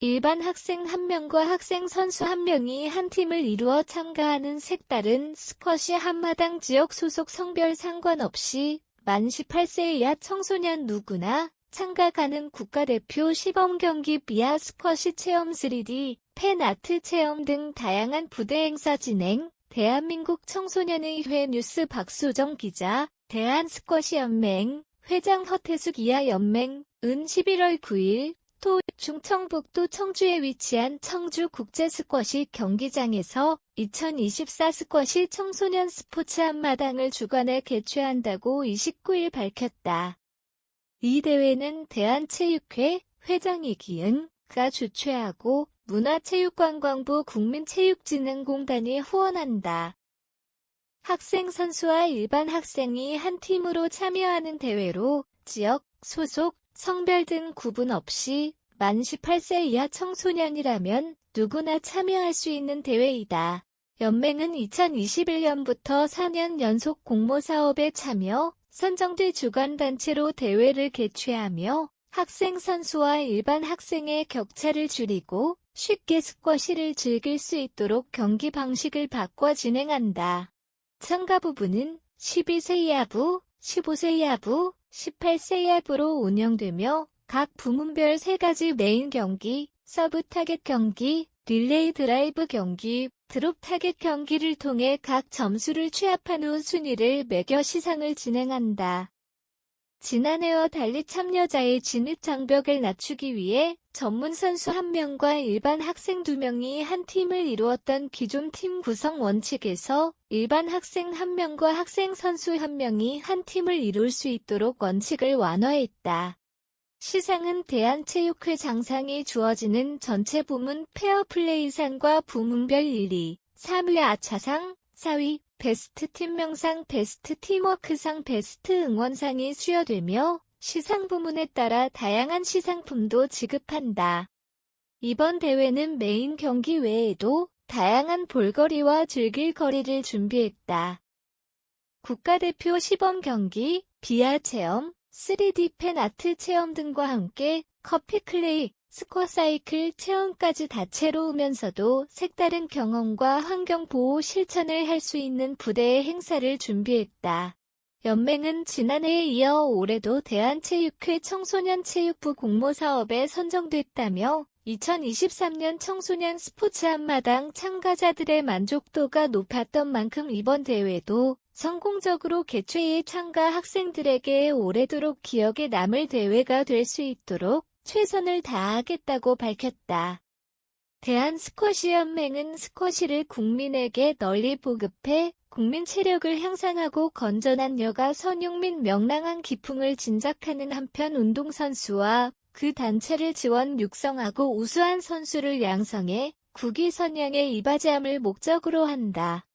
일반 학생 한 명과 학생 선수 한 명이 한 팀을 이루어 참가하는 색다른 스쿼시 한마당 지역 소속 성별 상관없이 만 18세 이하 청소년 누구나 참가 가능 국가대표 시범 경기 비아 스쿼시 체험 3D, 팬아트 체험 등 다양한 부대 행사 진행, 대한민국 청소년의회 뉴스 박수정 기자, 대한 스쿼시 연맹, 회장 허태숙 이하 연맹, 은 11월 9일, 토 충청북도 청주에 위치한 청주 국제 스쿼시 경기장에서 2024 스쿼시 청소년 스포츠 한마당을 주관해 개최한다고 29일 밝혔다. 이 대회는 대한체육회 회장 이기은가 주최하고 문화체육관광부 국민체육진흥공단이 후원한다. 학생 선수와 일반 학생이 한 팀으로 참여하는 대회로 지역, 소속, 성별 등 구분 없이 만 18세 이하 청소년이라면 누구나 참여할 수 있는 대회이다. 연맹은 2021년부터 4년 연속 공모 사업에 참여, 선정돼 주관단체로 대회를 개최하며 학생 선수와 일반 학생의 격차를 줄이고 쉽게 스쿼시를 즐길 수 있도록 경기 방식을 바꿔 진행한다. 참가 부부는 12세 이하부, 15세 이하부, 18세 이하부로 운영되며 각 부문별 3가지 메인 경기, 서브 타겟 경기, 릴레이 드라이브 경기, 드롭 타겟 경기를 통해 각 점수를 취합한 후 순위를 매겨 시상을 진행한다. 지난해와 달리 참여자의 진입 장벽을 낮추기 위해 전문 선수 1명과 일반 학생 2명이 한 팀을 이루었던 기존 팀 구성 원칙에서 일반 학생 1명과 학생 선수 1명이 한 팀을 이룰 수 있도록 원칙을 완화했다. 시상은 대한체육회 장상이 주어지는 전체 부문 페어플레이상과 부문별 1위, 3위 아차상, 4위 베스트 팀명상 베스트 팀워크상 베스트 응원상이 수여되며 시상 부문에 따라 다양한 시상품도 지급한다. 이번 대회는 메인 경기 외에도 다양한 볼거리와 즐길 거리를 준비했다. 국가대표 시범 경기, 비아 체험, 3D 펜 아트 체험 등과 함께 커피 클레이, 스쿼사이클 체험까지 다채로우면서도 색다른 경험과 환경보호 실천을 할 수 있는 부대의 행사를 준비했다. 연맹은 지난해에 이어 올해도 대한체육회 청소년체육부 공모사업에 선정됐다며 2023년 청소년 스포츠 한마당 참가자들의 만족도가 높았던 만큼 이번 대회도 성공적으로 개최해 참가 학생들에게 오래도록 기억에 남을 대회가 될 수 있도록 최선을 다하겠다고 밝혔다. 대한 스쿼시 연맹은 스쿼시를 국민에게 널리 보급해 국민 체력을 향상하고 건전한 여가 및 명랑한 기풍을 진작하는 한편 운동선수와 그 단체를 지원 육성하고 우수한 선수를 양성해 국위 선양에 이바지함을 목적으로 한다.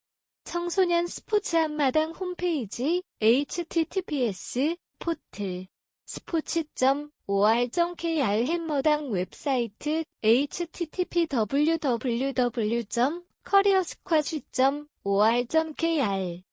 청소년 스포츠 한마당 홈페이지 https 포틀 스포츠.or.kr 햄머당 웹사이트 http www.커리어스쿼시.or.kr